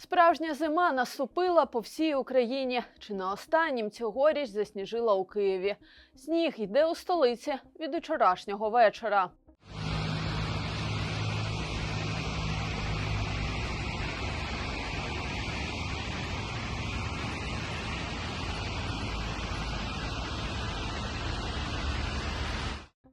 Справжня зима наступила по всій Україні. Чи не останнім цьогоріч засніжила у Києві. Сніг йде у столиці від учорашнього вечора.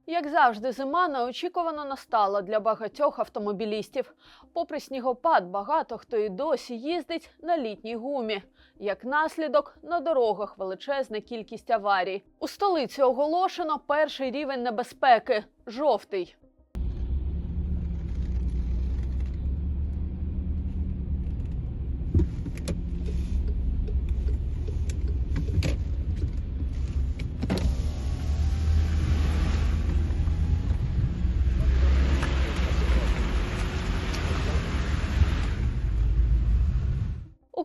Як завжди, зима неочікувано настала для багатьох автомобілістів. Попри снігопад, багато хто і досі їздить на літній гумі. Як наслідок, на дорогах величезна кількість аварій. У столиці оголошено перший рівень небезпеки жовтий.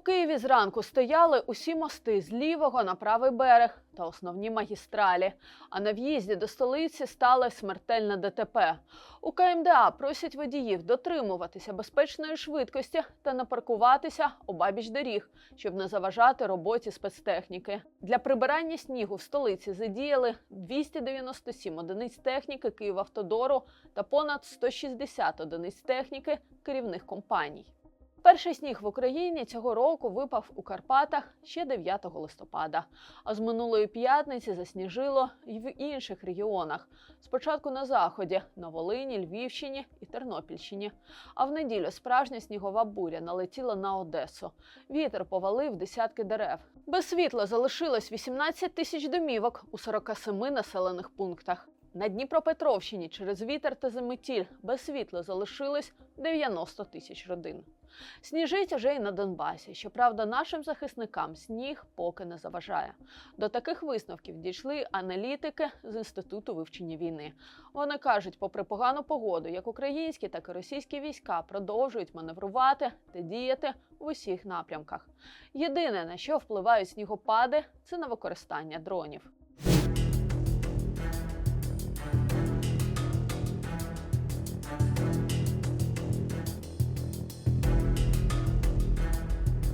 Києві зранку стояли усі мости з лівого на правий берег та основні магістралі. А на в'їзді до столиці стало смертельне ДТП. У КМДА просять водіїв дотримуватися безпечної швидкості та не паркуватися обабіч доріг, щоб не заважати роботі спецтехніки. Для прибирання снігу в столиці задіяли 297 одиниць техніки Київавтодору та понад 160 одиниць техніки керівних компаній. Перший сніг в Україні цього року випав у Карпатах ще 9 листопада. А з минулої п'ятниці засніжило й в інших регіонах. Спочатку на заході на Волині, Львівщині і Тернопільщині. А в неділю справжня снігова буря налетіла на Одесу. Вітер повалив десятки дерев. Без світла залишилось 18 тисяч домівок у 47 населених пунктах. На Дніпропетровщині через вітер та заметіль без світла залишилось 90 тисяч родин. Сніжить уже і на Донбасі. Щоправда, нашим захисникам сніг поки не заважає. До таких висновків дійшли аналітики з інституту вивчення війни. Вони кажуть, попри погану погоду, як українські, так і російські війська продовжують маневрувати та діяти в усіх напрямках. Єдине на що впливають снігопади, це на використання дронів.